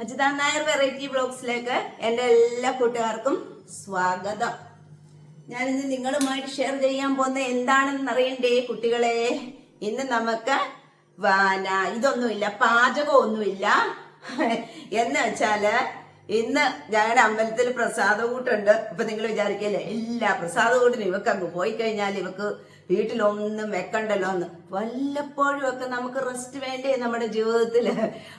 Ajitha Nair variety ബ്ലോഗ്സിലേക്ക് എന്റെ എല്ലാ കൂട്ടുകാർക്കും സ്വാഗതം. ഞാനിന്ന് നിങ്ങളുമായിട്ട് ഷെയർ ചെയ്യാൻ പോകുന്ന എന്താണെന്ന് അറിയണ്ടേ കുട്ടികളെ? ഇന്ന് നമുക്ക് വാന ഇതൊന്നുമില്ല പാചകമൊന്നുമില്ല. എന്ന് വെച്ചാൽ ഇന്ന് ഞങ്ങളുടെ അമ്പലത്തിൽ പ്രസാദ കൂട്ടുണ്ട്. ഇപ്പൊ നിങ്ങൾ വിചാരിക്കല്ലേ എല്ലാ പ്രസാദ കൂട്ടിന് ഇവക്കങ്ങ് പോയി കഴിഞ്ഞാൽ ഇവക്ക് വീട്ടിലൊന്നും വെക്കണ്ടല്ലോ എന്ന്. വല്ലപ്പോഴും ഒക്കെ നമുക്ക് റെസ്റ്റ് വേണ്ടേ നമ്മുടെ ജീവിതത്തിൽ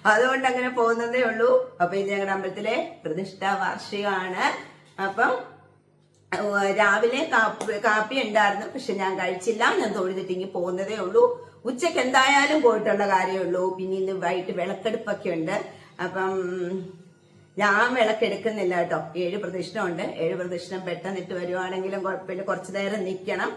അതുകൊണ്ട് അങ്ങനെ പോകുന്നതേ ഉള്ളൂ. അപ്പൊ ഇത് ഞങ്ങളുടെ അമ്പലത്തിലെ പ്രതിഷ്ഠാ വാർഷികമാണ്. അപ്പം രാവിലെ കാപ്പി കാപ്പി ഉണ്ടായിരുന്നു. പക്ഷെ ഞാൻ കഴിച്ചില്ല. ഞാൻ തൊഴുതിട്ടിങ്ങി പോകുന്നതേ ഉള്ളൂ. ഉച്ചയ്ക്ക് എന്തായാലും പോയിട്ടുള്ള കാര്യമേ ഉള്ളൂ. പിന്നെ ഇന്ന് വൈകിട്ട് വിളക്കെടുപ്പൊക്കെ ഉണ്ട്. അപ്പം ഞാൻ വിളക്കെടുക്കുന്നില്ല കേട്ടോ. ഏഴ് പ്രദക്ഷിണമുണ്ട് ഏഴ് പ്രദക്ഷിണം പെട്ടെന്നിട്ട് വരുവാണെങ്കിലും കുഴപ്പമില്ല. കുറച്ചു നേരം നിൽക്കണം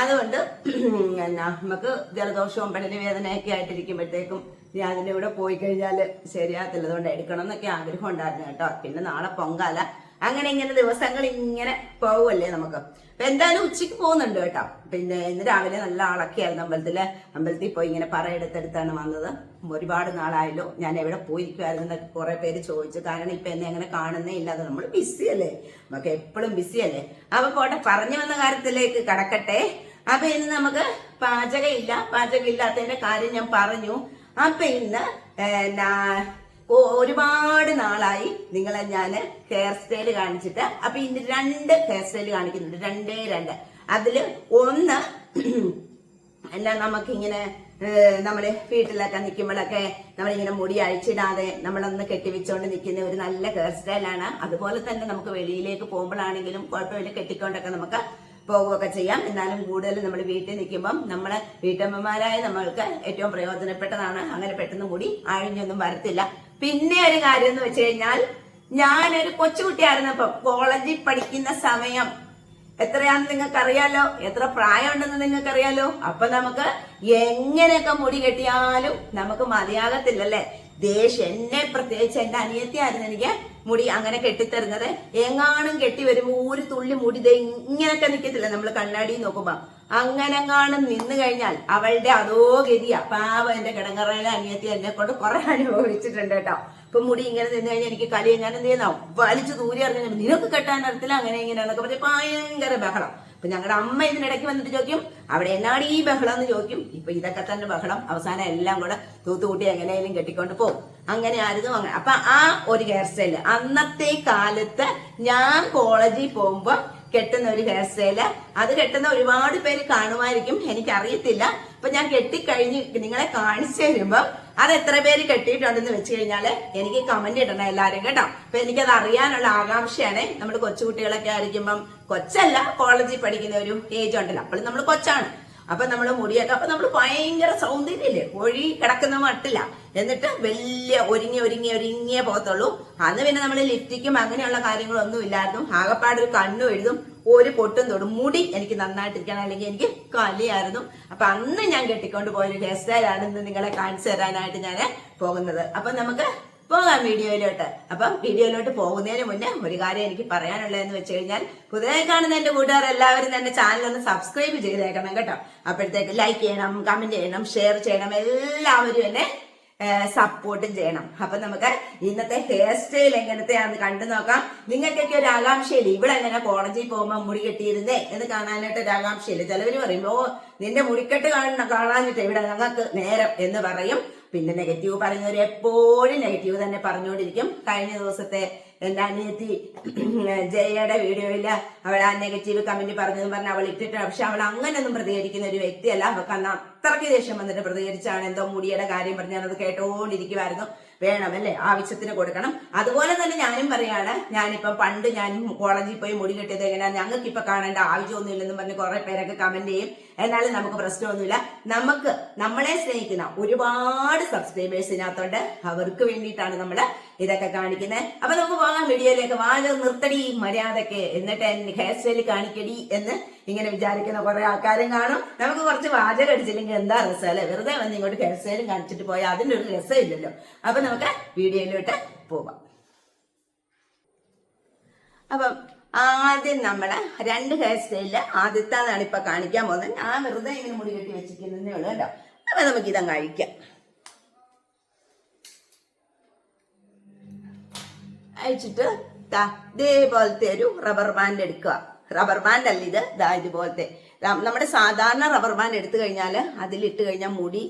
അതുകൊണ്ട് എന്നാ നമുക്ക് ജലദോഷവും പെടലി വേദനയൊക്കെ ആയിട്ടിരിക്കുമ്പോഴത്തേക്കും ഞാൻ അതിന്റെ കൂടെ പോയി കഴിഞ്ഞാൽ ശരിയാകത്തില്ല അതുകൊണ്ട് എടുക്കണം എന്നൊക്കെ ആഗ്രഹം ഉണ്ടായിരുന്നു കേട്ടോ. പിന്നെ നാളെ പൊങ്കാല. അങ്ങനെ ഇങ്ങനെ ദിവസങ്ങൾ ഇങ്ങനെ പോകുമല്ലേ നമുക്ക്. അപ്പൊ എന്തായാലും ഉച്ചയ്ക്ക് പോകുന്നുണ്ട് കേട്ടോ. പിന്നെ ഇന്ന് രാവിലെ നല്ല ആളൊക്കെയായിരുന്നു അമ്പലത്തിൽ. അമ്പലത്തിൽ പോയി ഇങ്ങനെ പറ എടുത്തെടുത്താണ് വന്നത്. ഒരുപാട് നാളായല്ലോ. ഞാൻ എവിടെ പോയിരിക്കുമായിരുന്നു എന്നൊക്കെ കുറെ പേര് ചോദിച്ചു. കാരണം ഇപ്പൊ എന്നെ അങ്ങനെ കാണുന്നേ ഇല്ലാതെ നമ്മൾ ബിസി അല്ലേ? നമുക്ക് എപ്പോഴും ബിസി അല്ലേ? അപ്പൊ പോട്ടെ പറഞ്ഞു വന്ന കാര്യത്തിലേക്ക് കടക്കട്ടെ. അപ്പൊ ഇന്ന് നമുക്ക് പാചകം ഇല്ല പാചകം ഇല്ലാത്തതിന്റെ കാര്യം ഞാൻ പറഞ്ഞു. അപ്പൊ ഇന്ന് ഒരുപാട് നാളായി നിങ്ങളെ ഞാൻ ഹെയർ സ്റ്റൈൽ കാണിച്ചിട്ട്. അപ്പൊ ഇന്ന് രണ്ട് ഹെയർ സ്റ്റൈൽ കാണിക്കുന്നുണ്ട്. രണ്ടേ രണ്ട്. അതിൽ ഒന്ന് അല്ല നമുക്കിങ്ങനെ ഏഹ്, നമ്മൾ വീട്ടിലൊക്കെ നിൽക്കുമ്പോഴൊക്കെ നമ്മളിങ്ങനെ മുടി അഴിച്ചിടാതെ നമ്മളൊന്ന് കെട്ടിവെച്ചോണ്ട് നിൽക്കുന്ന ഒരു നല്ല ഹെയർ സ്റ്റൈലാണ് അതുപോലെ തന്നെ നമുക്ക് വെളിയിലേക്ക് പോകുമ്പോഴാണെങ്കിലും കുഴപ്പമില്ല. കെട്ടിക്കൊണ്ടൊക്കെ നമുക്ക് പോവുകയൊക്കെ ചെയ്യാം. എന്നാലും കൂടുതൽ നമ്മൾ വീട്ടിൽ നിൽക്കുമ്പം നമ്മളെ വീട്ടമ്മമാരായ നമ്മൾക്ക് ഏറ്റവും പ്രയോജനപ്പെട്ടതാണ്. അങ്ങനെ പെട്ടെന്ന് കൂടി അഴിഞ്ഞൊന്നും വരത്തില്ല. പിന്നെ ഒരു കാര്യം എന്ന് വെച്ച് കഴിഞ്ഞാൽ ഞാനൊരു കൊച്ചുകുട്ടിയായിരുന്നപ്പം കോളേജിൽ പഠിക്കുന്ന സമയം എത്രയാണെന്ന് നിങ്ങൾക്ക് അറിയാലോ എത്ര പ്രായമുണ്ടെന്ന് നിങ്ങൾക്ക് അറിയാലോ അപ്പൊ നമുക്ക് എങ്ങനെയൊക്കെ മുടി കെട്ടിയാലും നമുക്ക് മതിയാകത്തില്ലല്ലേ? ദേഷ്യം എന്നെ പ്രത്യേകിച്ച് എന്റെ അനിയത്തിയായിരുന്നു എനിക്ക് മുടി അങ്ങനെ കെട്ടിത്തരുന്നത്. എങ്ങാനും കെട്ടി വരുമ്പോ ഒരു തുള്ളി മുടി ഇങ്ങനെയൊക്കെ നിൽക്കത്തില്ല നമ്മൾ കണ്ണാടി നോക്കുമ്പോ? അങ്ങനെങ്ങാനും നിന്നു കഴിഞ്ഞാൽ അവളുടെ അതോ ഗതിയാ. പാവ എന്റെ കിടങ്ങറയിലെ അനിയത്തി എന്നെ കൊണ്ട് കുറെ അനുഭവിച്ചിട്ടുണ്ട് കേട്ടോ. ഇപ്പൊ മുടി ഇങ്ങനെ നിന്ന് കഴിഞ്ഞാൽ എനിക്ക് കലി ഞാൻ എന്ത് ചെയ്യുന്ന? വലിച്ചു ദൂരെ അറിഞ്ഞു നിനക്ക് കെട്ടാൻ അറിയത്തില്ല അങ്ങനെ ഇങ്ങനെയാണെന്നൊക്കെ പറഞ്ഞ ഭയങ്കര ബഹളം. അപ്പൊ ഞങ്ങളുടെ അമ്മ ഇതിനിടയ്ക്ക് വന്നിട്ട് ചോദിക്കും അവിടെ എന്നാണ് ഈ ബഹളം എന്ന് ചോദിക്കും? ഇപ്പൊ ഇതൊക്കെ തന്നെ ബഹളം. അവസാനം എല്ലാം കൂടെ തൂത്തുകൂട്ടി എങ്ങനെയായാലും കെട്ടിക്കൊണ്ട് പോകും. അങ്ങനെ ആയിരുന്നു അങ്ങനെ. അപ്പൊ ആ ഒരു ഹെയർ സ്റ്റൈൽ. അന്നത്തെ കാലത്ത് ഞാൻ കോളേജിൽ പോകുമ്പോ കെട്ടുന്ന ഒരു ഹെയർ സ്റ്റൈൽ. അത് കെട്ടുന്ന ഒരുപാട് പേര് കാണുമായിരിക്കും. എനിക്കറിയത്തില്ല. അപ്പൊ ഞാൻ കെട്ടിക്കഴിഞ്ഞ് നിങ്ങളെ കാണിച്ചു തരുമ്പോ അത് എത്ര പേര് കെട്ടിയിട്ടുണ്ടെന്ന് വെച്ച് കഴിഞ്ഞാൽ എനിക്ക് കമന്റ് ഇടണം എല്ലാവരും കേട്ടോ. അപ്പൊ എനിക്കത് അറിയാനുള്ള ആകാംക്ഷയാണ്. നമ്മൾ കൊച്ചുകുട്ടികളൊക്കെ ആയിരിക്കുമ്പം കൊച്ചല്ല കോളേജിൽ പഠിക്കുന്ന ഒരു ഏജ് ഉണ്ടല്ലോ. അപ്പോൾ നമ്മൾ കൊച്ചാണ്. അപ്പൊ നമ്മൾ മുടിയൊക്കെ അപ്പൊ നമ്മൾ ഭയങ്കര സൗന്ദര്യമില്ലേ ഒഴി കിടക്കുന്ന മട്ടില്ല എന്നിട്ട് വലിയ ഒരുങ്ങി ഒരുങ്ങി ഒരുങ്ങിയേ പോകത്തുള്ളൂ. അന്ന് പിന്നെ നമ്മൾ ലിഫ്റ്റിക്കും അങ്ങനെയുള്ള കാര്യങ്ങളൊന്നും ഇല്ലായിരുന്നു. ആകപ്പാട് ഒരു കണ്ണു എഴുതും. ഒരു പൊട്ടും തൊടും. മുടി എനിക്ക് നന്നായിട്ടിരിക്കണം. അല്ലെങ്കിൽ എനിക്ക് കലിയായിരുന്നു. അപ്പൊ അന്ന് ഞാൻ കെട്ടിക്കൊണ്ട് പോയൊരു ഹെയർ സ്റ്റൈലാണ് ഇന്ന് നിങ്ങളെ കാണിച്ചു തരാനായിട്ട് ഞാൻ പോകുന്നത്. അപ്പൊ നമുക്ക് പോകാം വീഡിയോയിലോട്ട്. അപ്പം വീഡിയോയിലോട്ട് പോകുന്നതിന് മുന്നേ ഒരു കാര്യം എനിക്ക് പറയാനുള്ളതെന്ന് വെച്ച് കഴിഞ്ഞാൽ പുതിയ കാണുന്ന എന്റെ കൂട്ടുകാർ എല്ലാവരും തന്നെ ചാനൽ ഒന്ന് സബ്സ്ക്രൈബ് ചെയ്തേക്കണം കേട്ടോ. അപ്പോഴത്തേക്ക് ലൈക്ക് ചെയ്യണം കമന്റ് ചെയ്യണം ഷെയർ ചെയ്യണം. എല്ലാവരും എന്നെ സപ്പോർട്ടും ചെയ്യണം. അപ്പൊ നമുക്ക് ഇന്നത്തെ ഹെയർ സ്റ്റൈൽ എങ്ങനത്തെയാണെന്ന് കണ്ടു നോക്കാം. നിങ്ങൾക്കൊക്കെ ഒരു ആകാംക്ഷയില്ല? ഇവിടെ എങ്ങനെ കോളേജിൽ പോകുമ്പോൾ മുടി കെട്ടിയിരുന്നേ എന്ന് കാണാനായിട്ട് ഒരു ആകാംക്ഷയില്ല? ചിലവര് പറയും ഓ നിന്റെ മുടിക്കെട്ട് കാണണം കാണാനിട്ട് ഇവിടെ ഞങ്ങൾക്ക് നേരം എന്ന് പറയും. പിന്നെ നെഗറ്റീവ് പറയുന്നവർ എപ്പോഴും നെഗറ്റീവ് തന്നെ പറഞ്ഞുകൊണ്ടിരിക്കും. കഴിഞ്ഞ ദിവസത്തെ എന്റെ അനിയത്തി ജയയുടെ വീഡിയോയിൽ അവൾ ആ നെഗറ്റീവ് കമന്റ് പറഞ്ഞതെന്ന് പറഞ്ഞ് അവൾ ഇട്ടിട്ട് പക്ഷെ അവൾ അങ്ങനെയൊന്നും പ്രതികരിക്കുന്ന ഒരു വ്യക്തിയല്ല. അവൾക്ക് അന്ന് അത്രയ്ക്ക് ദേഷ്യം വന്നിട്ട് പ്രതികരിച്ചാണ് എന്തോ മുടിയുടെ കാര്യം പറഞ്ഞ് ഞാനത് കേട്ടോണ്ടിരിക്കുമായിരുന്നു വേണം അല്ലേ ആവശ്യത്തിന് കൊടുക്കണം. അതുപോലെ തന്നെ ഞാനും പറയാണ് ഞാനിപ്പം പണ്ട് ഞാൻ കോളേജിൽ പോയി മുടി കെട്ടിയത് എങ്ങനെയാ? ഞങ്ങൾക്ക് ഇപ്പൊ കാണേണ്ട ആവശ്യമൊന്നും ഇല്ലെന്ന് പറഞ്ഞ് കുറെ പേരൊക്കെ കമന്റ് ചെയ്യും. എന്നാലും നമുക്ക് പ്രശ്നമൊന്നുമില്ല. നമുക്ക് നമ്മളെ സ്നേഹിക്കുന്ന ഒരുപാട് സബ്സ്ക്രൈബേഴ്സ് ഇതിനകത്തോണ്ട്. അവർക്ക് വേണ്ടിയിട്ടാണ് നമ്മൾ ഇതൊക്കെ കാണിക്കുന്നത്. അപ്പൊ നമുക്ക് പോകാം. വീഡിയോയിലേക്ക് വാഴ നിർത്തടി മര്യാദയ്ക്ക് എന്നിട്ട് ഹെയർ സ്റ്റൈൽ കാണിക്കടി എന്ന് ഇങ്ങനെ വിചാരിക്കുന്ന കുറെ ആൾക്കാരും കാണും. നമുക്ക് കുറച്ച് വാചകം അടിച്ചില്ലെങ്കിൽ എന്താ രസമല്ലേ വെറുതെ വന്ന് ഇങ്ങോട്ട് കേസേലും കാണിച്ചിട്ട് പോയാൽ അതിന്റെ ഒരു രസമില്ലല്ലോ അപ്പൊ നമുക്ക് വീഡിയോയിലോട്ട് പോവാം. അപ്പം ആദ്യം നമ്മൾ രണ്ട് ഹെയർ സ്റ്റൈലിൽ ആദ്യത്താണ് ഇപ്പൊ കാണിക്കാൻ പോകുന്നത്. ഞാൻ വെറുതെ ഇങ്ങനെ മുടി കെട്ടി വെച്ചിരിക്കുന്നതേ ഉള്ളൂ കേട്ടോ. അപ്പൊ നമുക്ക് ഇതങ്ങ് അഴിക്കാം. അഴിച്ചിട്ട് ഇതേപോലത്തെ ഒരു റബ്ബർ ബാൻഡ് എടുക്കുക. റബ്ബർ ബാൻഡ് അല്ല ഇത്. ദാ ഇതുപോലത്തെ. നമ്മുടെ സാധാരണ റബ്ബർ ബാൻഡ് എടുത്തു കഴിഞ്ഞാൽ അതിലിട്ട് കഴിഞ്ഞാൽ മുടി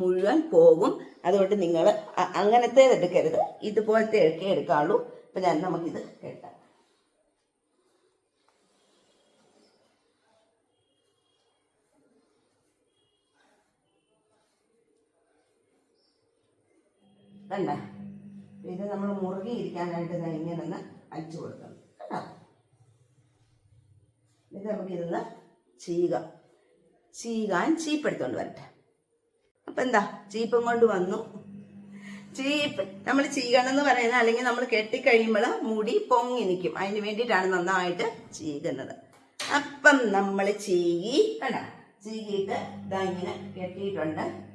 മുഴുവൻ പോകും. അതുകൊണ്ട് നിങ്ങൾ അങ്ങനത്തെ എടുക്കരുത്. ഇതുപോലത്തെ ഒക്കെ എടുക്കാവുള്ളൂ അപ്പൊ ഞാൻ നമുക്കിത് കേട്ടാം വേണ്ട ഇത് നമ്മൾ മുറുകിയിരിക്കാനായിട്ട് ഇങ്ങനെ ഒന്ന് അടിച്ചു കൊടുക്കണം. കേട്ടോ? ഇത് നമുക്ക് ചീക. ചീകാൻ ചീകാൻ ചീപ്പെടുത്തോണ്ട് വരട്ടെ. അപ്പൊ എന്താ? ചീപ്പും കൊണ്ട് വന്നു. ചീപ്പ്. നമ്മൾ ചീകണം എന്ന് പറയുന്നത് അല്ലെങ്കിൽ നമ്മൾ കെട്ടിക്കഴിയുമ്പോൾ മുടി പൊങ്ങി നിൽക്കും അതിന് വേണ്ടിയിട്ടാണ് നന്നായിട്ട് ചീകുന്നത്. അപ്പം നമ്മൾ ചീകി കണ്ട? ചീകിയിട്ട് ഇതാ ഇങ്ങനെ കെട്ടിയിട്ടുണ്ട്.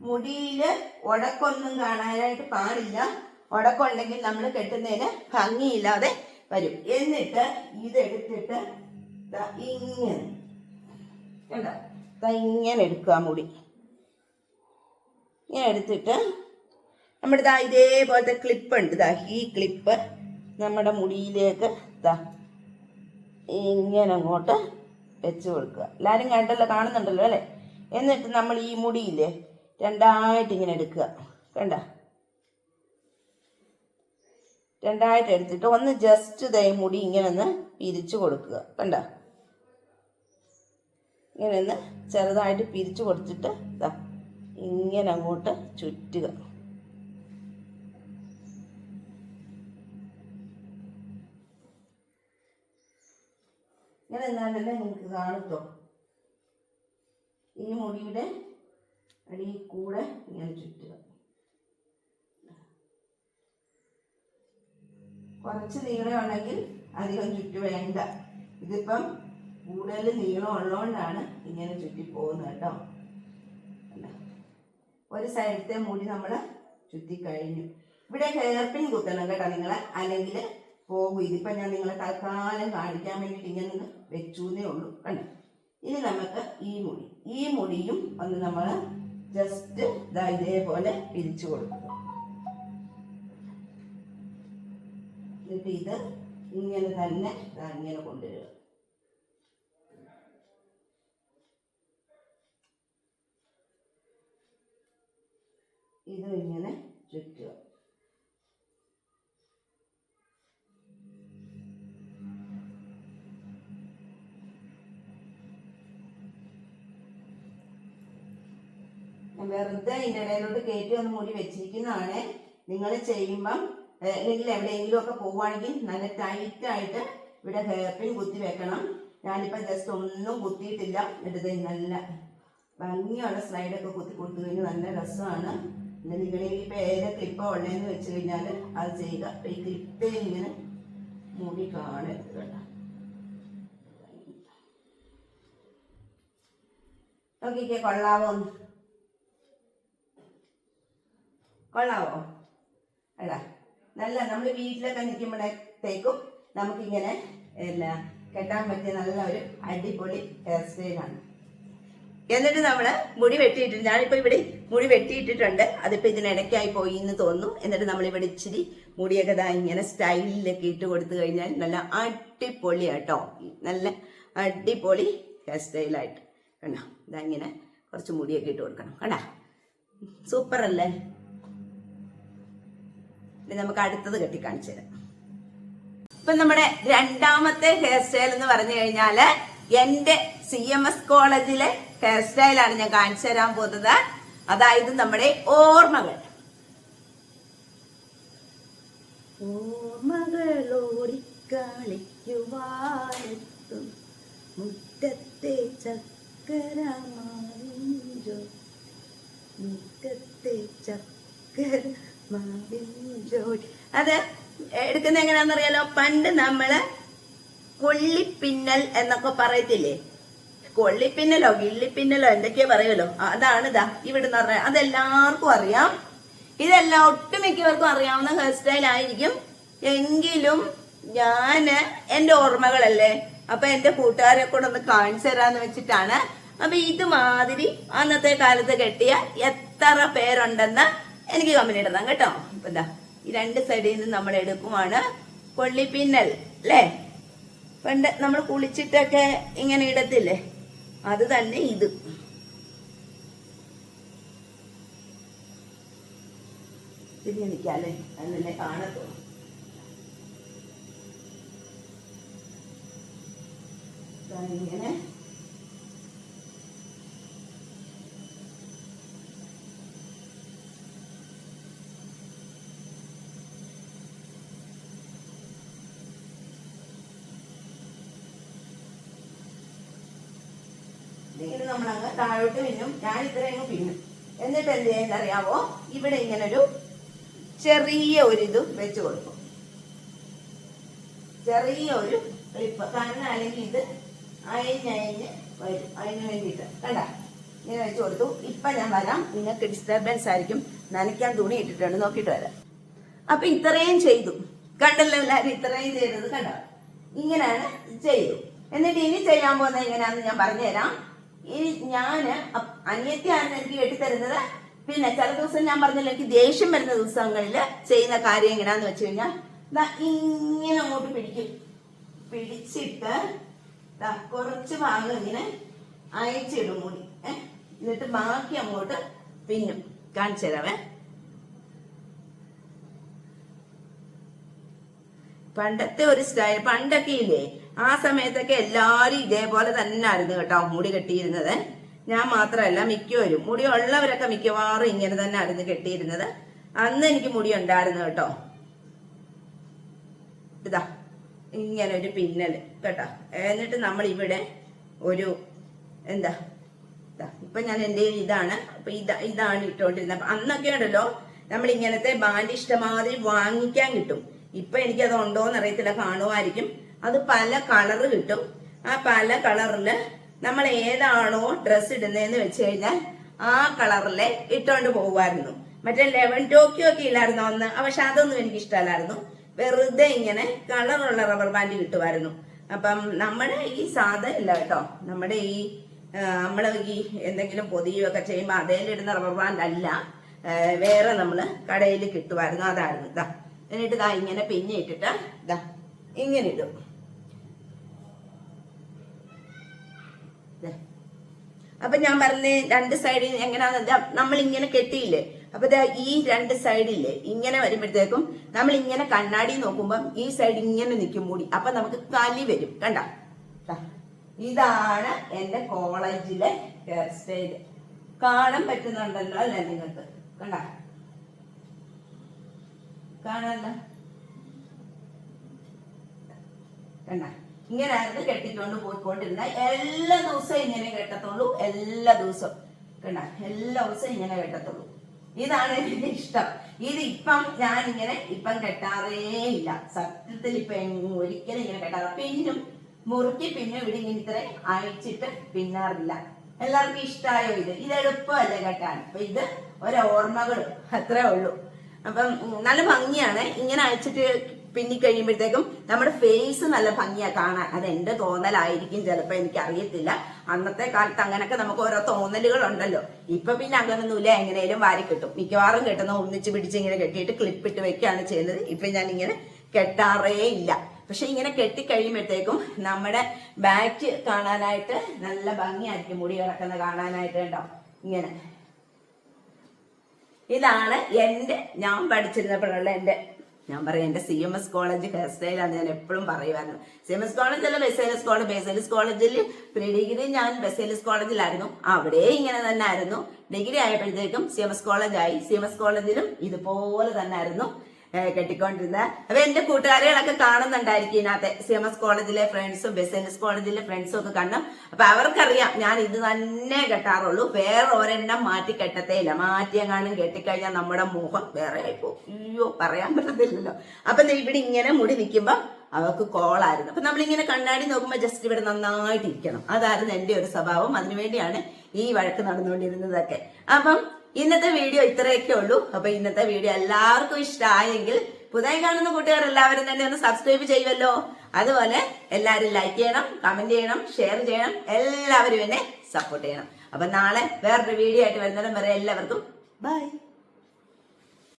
മുടിയിൽ ഉടക്കൊന്നും കാണാനായിട്ട് പാടില്ല. ഉടക്കുണ്ടെങ്കിൽ നമ്മൾ കെട്ടുന്നതിന് ഭംഗിയില്ലാതെ വരും. എന്നിട്ട് ഇതെടുത്തിട്ട് ഇങ്ങനെ. കണ്ടോ? ഇങ്ങനെ എടുക്കുക മുടി. ഇങ്ങനെ എടുത്തിട്ട് നമ്മുടെ ദാ ഇതേപോലത്തെ ക്ലിപ്പ് ഉണ്ട് ദാ. ഈ ക്ലിപ്പ് നമ്മുടെ മുടിയിലേക്ക് ദാ ഇങ്ങനെ അങ്ങോട്ട് വെച്ച് കൊടുക്കുക. എല്ലാവരും കണ്ടല്ലോ കാണുന്നുണ്ടല്ലോ അല്ലേ? എന്നിട്ട് നമ്മൾ ഈ മുടിയില്ലേ രണ്ടായിട്ട് ഇങ്ങനെ എടുക്കുക. കണ്ട? രണ്ടായിട്ട് എടുത്തിട്ട് ഒന്ന് ജസ്റ്റ് ദേ മുടി ഇങ്ങനെ ഒന്ന് പിരിച്ചു കൊടുക്കുക. കണ്ട? ഇങ്ങനെ ഒന്ന് ചെറുതായിട്ട് പിരിച്ചു കൊടുത്തിട്ട് ഇതാ ഇങ്ങനെ അങ്ങോട്ട് ചുറ്റുക. ഇങ്ങനെ എന്നാലല്ലേ നിങ്ങൾക്ക് കാണത്തോ ഈ മുടിയുടെ അടിയിൽ കൂടെ ഇങ്ങനെ ചുറ്റുക. കുറച്ച് നീളമുണ്ടെങ്കിൽ അധികം ചുറ്റു വേണ്ട ഇതിപ്പം കൂടുതൽ നീളം ഉള്ളതുകൊണ്ടാണ് ഇങ്ങനെ ചുറ്റി പോകുന്നത് കേട്ടോ? ഒരു സൈഡത്തെ മുടി നമ്മൾ ചുറ്റി കഴിഞ്ഞു ഇവിടെ ഹെയർ പിൻ കുത്തണം കേട്ടോ നിങ്ങൾ അല്ലെങ്കിൽ പോകും. ഇതിപ്പം ഞാൻ നിങ്ങളെ തൽക്കാലം കാണിക്കാൻ വേണ്ടിയിട്ട് ഇങ്ങനെ ഒന്ന് വെച്ചൂന്നേ ഉള്ളൂ കണ്ടോ? ഇനി നമുക്ക് ഈ മുടി. ഈ മുടിയും ഒന്ന് നമ്മൾ ജസ്റ്റ് ഇതാ ഇതേപോലെ പിരിച്ചു കൊടുക്കുക എന്നിട്ട് ഇത് ഇങ്ങനെ തന്നെ ഇങ്ങനെ കൊണ്ടുവരിക. ഇതും ഇങ്ങനെ ചുറ്റുക. വെറുതെ ഇതിന്റെ ഇടയിലോട്ട് കയറ്റി ഒന്ന് മുടി വെച്ചിരിക്കുന്നതാണ്. നിങ്ങൾ ചെയ്യുമ്പം അല്ലെങ്കിൽ എവിടെയെങ്കിലും ഒക്കെ പോവുകയാണെങ്കിൽ നല്ല ടൈറ്റ് ആയിട്ട് ഇവിടെ ഹെയർ പിൻ കുത്തി വെക്കണം. ഞാനിപ്പോൾ ജസ്റ്റ് ഒന്നും കുത്തിയിട്ടില്ല. എടുത്ത് നല്ല ഭംഗിയുള്ള സ്ലൈഡൊക്കെ കുത്തി കൊടുത്തു കഴിഞ്ഞാൽ നല്ല രസമാണ്. പിന്നെ നിങ്ങൾ ഇപ്പം ഏത് ക്ലിപ്പാണ് ഉള്ളതെന്ന് വെച്ച് കഴിഞ്ഞാൽ അത് ചെയ്യുക അപ്പം ഈ ക്ലിപ്പ് ഇങ്ങനെ മൂടി കാണരുത് കേട്ടോ. നോക്കിക്കേ കൊള്ളാവോ? കൊള്ളാവോ? അല്ല. നല്ല നമ്മൾ വീട്ടിലൊക്കെ നിൽക്കുമ്പോഴത്തേക്കും നമുക്കിങ്ങനെ എല്ലാ കെട്ടാൻ പറ്റിയ നല്ല ഒരു അടിപൊളി ഹെയർ സ്റ്റൈലാണ് എന്നിട്ട് നമ്മൾ മുടി വെട്ടിയിട്ടുണ്ട്. ഞാനിപ്പോൾ ഇവിടെ മുടി വെട്ടിയിട്ടിട്ടുണ്ട്. അതിപ്പോൾ ഇതിനിടയ്ക്കായി പോയി എന്ന് തോന്നുന്നു. എന്നിട്ട് നമ്മളിവിടെ ഇച്ചിരി മുടിയൊക്കെ ഇതാ ഇങ്ങനെ സ്റ്റൈലിലൊക്കെ ഇട്ട് കൊടുത്തു കഴിഞ്ഞാൽ നല്ല അടിപൊളി കേട്ടോ നല്ല അടിപൊളി ഹെയർ സ്റ്റൈലായിട്ട് കണ്ടോ? ഇതാ ഇങ്ങനെ കുറച്ച് മുടിയൊക്കെ ഇട്ട് കൊടുക്കണം. കണ്ടാ? സൂപ്പർ അല്ലേ ഇനി നമുക്ക് അടുത്തത് കെട്ടിക്കാണിച്ചു തരാം. ഇപ്പൊ നമ്മുടെ രണ്ടാമത്തെ ഹെയർ സ്റ്റൈൽ എന്ന് പറഞ്ഞു കഴിഞ്ഞാൽ എന്റെ സി എം എസ് കോളേജിലെ ഹെയർ സ്റ്റൈലാണ് ഞാൻ കാണിച്ചു തരാൻ പോകുന്നത്. അതായത് നമ്മുടെ ഓർമ്മകൾ. ഓർമ്മകളോടിക്കളിക്കുവാനെത്തും മുറ്റത്തെ ചക്കരമാറിഞ്ചോ മുറ്റത്തെ ചക്കര അത് എടുക്കുന്ന എങ്ങനെയാണെന്നറിയാലോ പണ്ട് നമ്മൾ കൊള്ളിപ്പിന്നൽ എന്നൊക്കെ പറയത്തില്ലേ? കൊള്ളിപ്പിന്നലോ ഗിള്ളിപ്പിന്നലോ എന്തൊക്കെയോ പറയുമല്ലോ. അതാണ് ഇതാ ഇവിടുന്ന് പറഞ്ഞ അതെല്ലാവർക്കും അറിയാം. ഇതെല്ലാം ഒട്ടുമിക്കവർക്കും അറിയാവുന്ന ഹെയർ സ്റ്റൈൽ ആയിരിക്കും. എങ്കിലും ഞാൻ എന്റെ ഓർമ്മകളല്ലേ? അപ്പൊ എന്റെ കൂട്ടുകാരെ കൂടെ ഒന്ന് കാണിച്ചു തരാന്ന് വെച്ചിട്ടാണ്. അപ്പൊ ഇതുമാതിരി അന്നത്തെ കാലത്ത് കെട്ടിയ എത്ര പേരുണ്ടെന്ന് എനിക്ക് കമ്പനി ഇടണം കേട്ടോ. അപ്പൊ എന്താ ഈ രണ്ട് സൈഡിൽ നിന്ന് നമ്മൾ എടുക്കുവാണ് കൊള്ളിപ്പിന്നൽ അല്ലേ? പണ്ട് നമ്മൾ കുളിച്ചിട്ടൊക്കെ ഇങ്ങനെ ഇടത്തില്ലേ? അത് തന്നെ ഇത്. തിരിഞ്ഞു നിൽക്കാല്ലേ അന്നെ കാണത്തുള്ളൂ. ദാ ഇങ്ങനെ നമ്മൾ അങ്ങ് താഴോട്ട് പിന്നും ഞാൻ ഇത്രയും പിന്നും എന്നിട്ട് എന്ത് ചെയ്യാൻ അറിയാവോ? ഇവിടെ ഇങ്ങനെ ഒരു ചെറിയ ഒരു ഇത് വെച്ച് കൊടുക്കും. ചെറിയ ഒരു ക്ലിപ്പ് കാരണം അല്ലെങ്കിൽ ഇത് അയഞ്ഞയഞ്ഞ് വരും. അതിന് വേണ്ടിയിട്ട്. കണ്ട? ഇങ്ങനെ വെച്ച് കൊടുത്തു. ഇപ്പൊ ഞാൻ വരാം. നിങ്ങൾക്ക് ഡിസ്റ്റർബൻസ് ആയിരിക്കും. നനയ്ക്കാൻ തുണി ഇട്ടിട്ടുണ്ട്. നോക്കിട്ട് വരാം. അപ്പൊ ഇത്രയും ചെയ്തു. കണ്ടല്ലോ എല്ലാവരും ഇത്രയും ചെയ്തത്. കണ്ടോ? ഇങ്ങനെയാണ് ചെയ്തു. എന്നിട്ട് ഇനി ചെയ്യാൻ പോകുന്നത് എങ്ങനെയാണെന്ന് ഞാൻ പറഞ്ഞുതരാം. ഇനി ഞാൻ അനിയത്തിയാണ് എനിക്ക് കെട്ടിത്തരുന്നത്. പിന്നെ ചില ദിവസം ഞാൻ പറഞ്ഞല്ലോ എനിക്ക് ദേഷ്യം വരുന്ന ദിവസങ്ങളിൽ ചെയ്യുന്ന കാര്യം എങ്ങനെയാന്ന് വെച്ച് കഴിഞ്ഞാൽ ഇങ്ങനെ അങ്ങോട്ട് പിടിക്കും. പിടിച്ചിട്ട് കുറച്ച് ഭാഗം ഇങ്ങനെ അയച്ചിടും കൂടി എന്നിട്ട് ബാക്കി അങ്ങോട്ട് പിന്നും കാണിച്ചു തരാവേ പണ്ടത്തെ ഒരു സ്റ്റൈൽ പണ്ടൊക്കെ ഇല്ലേ? ആ സമയത്തൊക്കെ എല്ലാരും ഇതേപോലെ തന്നെ ആയിരുന്നു കേട്ടോ മുടി കെട്ടിയിരുന്നത്. ഞാൻ മാത്രമല്ല മിക്കവരും മുടി ഉള്ളവരൊക്കെ മിക്കവാറും ഇങ്ങനെ തന്നെ ആയിരുന്നു കെട്ടിയിരുന്നത്. അന്ന് എനിക്ക് മുടി ഉണ്ടായിരുന്നു കേട്ടോ. ഇതാ ഇങ്ങനെ ഒരു പിന്നൽ കേട്ടോ. എന്നിട്ട് നമ്മൾ ഇവിടെ ഒരു എന്താ ഇപ്പൊ ഞാൻ എന്റെ ഇതാണ്. അപ്പൊ ഇതാ ഇതാണ് ഇട്ടോണ്ടിരുന്നത് അപ്പൊ അന്നൊക്കെ ഉണ്ടല്ലോ നമ്മൾ ഇങ്ങനത്തെ ബാൻഡ് ഇഷ്ടമാതിരി വാങ്ങിക്കാൻ കിട്ടും. ഇപ്പൊ എനിക്കത് ഉണ്ടോന്ന് അറിയത്തില്ല കാണുമായിരിക്കും. അത് പല കളർ കിട്ടും. ആ പല കളറിൽ നമ്മൾ ഏതാണോ ഡ്രസ് ഇടുന്നതെന്ന് വെച്ച് കഴിഞ്ഞാൽ ആ കളറിലെ ഇട്ടോണ്ട് പോകുമായിരുന്നു മറ്റേ ലെവൻ ടോക്കിയോ ഒക്കെ ഇല്ലായിരുന്നു അന്ന്? പക്ഷെ അതൊന്നും എനിക്ക് ഇഷ്ടമല്ലായിരുന്നു വെറുതെ ഇങ്ങനെ കളറുള്ള റബ്ബർ ബാൻഡ് കിട്ടുമായിരുന്നു. അപ്പം നമ്മുടെ ഈ സാധ ഇല്ല കേട്ടോ. നമ്മുടെ ഈ നമ്മൾ ഈ എന്തെങ്കിലും പൊതിയൊക്കെ ചെയ്യുമ്പോൾ അതേലിടുന്ന റബ്ബർ ബാൻഡ് അല്ല. വേറെ നമ്മൾ കടയിൽ കിട്ടുമായിരുന്നു. അതായിരുന്നു. ഇതാ എന്നിട്ട് ഇതാ ഇങ്ങനെ പിന്നെ ഇട്ടിട്ട് ഇതാ ഇങ്ങനെ ഇടും. അപ്പൊ ഞാൻ പറഞ്ഞ രണ്ട് സൈഡിൽ എങ്ങനെയാന്ന് നമ്മൾ ഇങ്ങനെ കെട്ടിയില്ലേ? അപ്പൊ ഈ രണ്ട് സൈഡില്ലേ ഇങ്ങനെ വരുമ്പോഴത്തേക്കും നമ്മൾ ഇങ്ങനെ കണ്ണാടി നോക്കുമ്പം ഈ സൈഡ് ഇങ്ങനെ നിൽക്കും മൂടി. അപ്പൊ നമുക്ക് കലി വരും. കണ്ട? ഇതാണ് എന്റെ കോളേജിലെ ഹെയർ സ്റ്റൈൽ കാണാൻ പറ്റുന്നുണ്ടല്ലോ അല്ലേ നിങ്ങൾക്ക്? കണ്ട? കാണാനല്ലോ കണ്ട? ഇങ്ങനെയായിരുന്നു കെട്ടിക്കൊണ്ട് പോയിക്കൊണ്ടിരുന്ന. എല്ലാ ദിവസവും ഇങ്ങനെ കെട്ടത്തുള്ളൂ. എല്ലാ ദിവസവും. കണ്ട? എല്ലാ ദിവസവും ഇങ്ങനെ കെട്ടത്തുള്ളൂ. ഇതാണ് എനിക്ക് ഇഷ്ടം. ഇത് ഇപ്പം ഞാൻ ഇങ്ങനെ ഇപ്പം കെട്ടാറേ ഇല്ല. സത്യത്തിൽ ഇപ്പൊ ഒരിക്കലും ഇങ്ങനെ കെട്ടാറ പിന്നും മുറുക്കി പിന്നെ ഇവിടെ ഇങ്ങനെ ഇത്ര അയച്ചിട്ട് പിന്നാറില്ല. എല്ലാവർക്കും ഇഷ്ടമായോ ഇത്? ഇത് എളുപ്പമല്ലേ കെട്ടാൻ. അപ്പൊ ഇത് ഒരോർമ്മകൾ അത്രേ ഉള്ളൂ. അപ്പം നല്ല ഭംഗിയാണ്. ഇങ്ങനെ അയച്ചിട്ട് പിന്നി കഴിയുമ്പോഴത്തേക്കും നമ്മുടെ ഫേസ് നല്ല ഭംഗിയാ കാണാൻ. അത് എന്റെ തോന്നലായിരിക്കും ചിലപ്പോ എനിക്ക് അറിയത്തില്ല അന്നത്തെ കാലത്ത് അങ്ങനൊക്കെ നമുക്ക് ഓരോ തോന്നലുകൾ ഉണ്ടല്ലോ ഇപ്പൊ പിന്നെ അങ്ങനൊന്നുമില്ല. എങ്ങനെയും വാരി കിട്ടും. മിക്കവാറും കെട്ടുന്ന ഒന്നിച്ച് പിടിച്ച് ഇങ്ങനെ കെട്ടിയിട്ട് ക്ലിപ്പിട്ട് വെക്കുകയാണ് ചെയ്യുന്നത്. ഇപ്പൊ ഞാൻ ഇങ്ങനെ കെട്ടാറേ ഇല്ല. പക്ഷെ ഇങ്ങനെ കെട്ടി കഴിയുമ്പോഴത്തേക്കും നമ്മുടെ ബാക്ക് കാണാനായിട്ട് നല്ല ഭംഗിയായിരിക്കും. മുടി കിടക്കുന്ന കാണാനായിട്ട് കേട്ടോ ഇങ്ങനെ. ഇതാണ് എന്റെ ഞാൻ പഠിച്ചിരുന്നപ്പോഴുള്ള എന്റെ ഞാൻ പറയാം എന്റെ C M S college hair സ്റ്റൈലാണ് ഞാൻ എപ്പോഴും പറയുമായിരുന്നു സി എം എസ് കോളേജ് അല്ല ബെസേലസ് കോളേജ് ബെസേലസ് കോളേജിൽ പ്രീ ഡിഗ്രി ഞാൻ ബെസേലസ് കോളേജിലായിരുന്നു അവിടെ ഇങ്ങനെ തന്നെ ആയിരുന്നു ഡിഗ്രി ആയപ്പോഴത്തേക്കും സി എം എസ് കോളേജായി സി എം എസ് കോളേജിലും ഇതുപോലെ തന്നെ ആയിരുന്നു കെട്ടിക്കൊണ്ടിരുന്നത് അപ്പൊ എന്റെ കൂട്ടുകാരികളൊക്കെ കാണുന്നുണ്ടായിരിക്കും ഇതിനകത്ത്. സി എം എസ് കോളേജിലെ ഫ്രണ്ട്സും ബിസിനസ് കോളേജിലെ ഫ്രണ്ട്സും ഒക്കെ കാണും അപ്പൊ അവർക്കറിയാം ഞാൻ ഇത് തന്നെ കെട്ടാറുള്ളൂ. വേറെ ഒരെണ്ണം മാറ്റി കെട്ടത്തേ ഇല്ല മാറ്റിയെങ്ങാനും കെട്ടിക്കഴിഞ്ഞാൽ നമ്മുടെ മുഖം വേറെ അയ്യോ പറയാൻ പറ്റത്തില്ലല്ലോ. അപ്പൊ ഇവിടെ ഇങ്ങനെ മുടി നിൽക്കുമ്പോ അവർക്ക് കോളായിരുന്നു. അപ്പൊ നമ്മളിങ്ങനെ കണ്ണാടി നോക്കുമ്പോൾ ജസ്റ്റ് ഇവിടെ നന്നായിട്ട് ഇരിക്കണം അതായിരുന്നു എന്റെ ഒരു സ്വഭാവം. അതിനുവേണ്ടിയാണ് ഈ വഴക്ക് നടന്നുകൊണ്ടിരുന്നതൊക്കെ. അപ്പം ഇന്നത്തെ വീഡിയോ ഇത്രയൊക്കെ ഉള്ളൂ. അപ്പൊ ഇന്നത്തെ വീഡിയോ എല്ലാവർക്കും ഇഷ്ടമായെങ്കിൽ പുതിയ കാണുന്ന കൂട്ടുകാർ എല്ലാവരും തന്നെ ഒന്ന് സബ്സ്ക്രൈബ് ചെയ്യുമല്ലോ. അതുപോലെ എല്ലാവരും ലൈക്ക് ചെയ്യണം കമന്റ് ചെയ്യണം ഷെയർ ചെയ്യണം എല്ലാവരും എന്നെ സപ്പോർട്ട് ചെയ്യണം. അപ്പൊ നാളെ വേറൊരു വീഡിയോ ആയിട്ട് വരുന്നതും വരെ എല്ലാവർക്കും ബൈ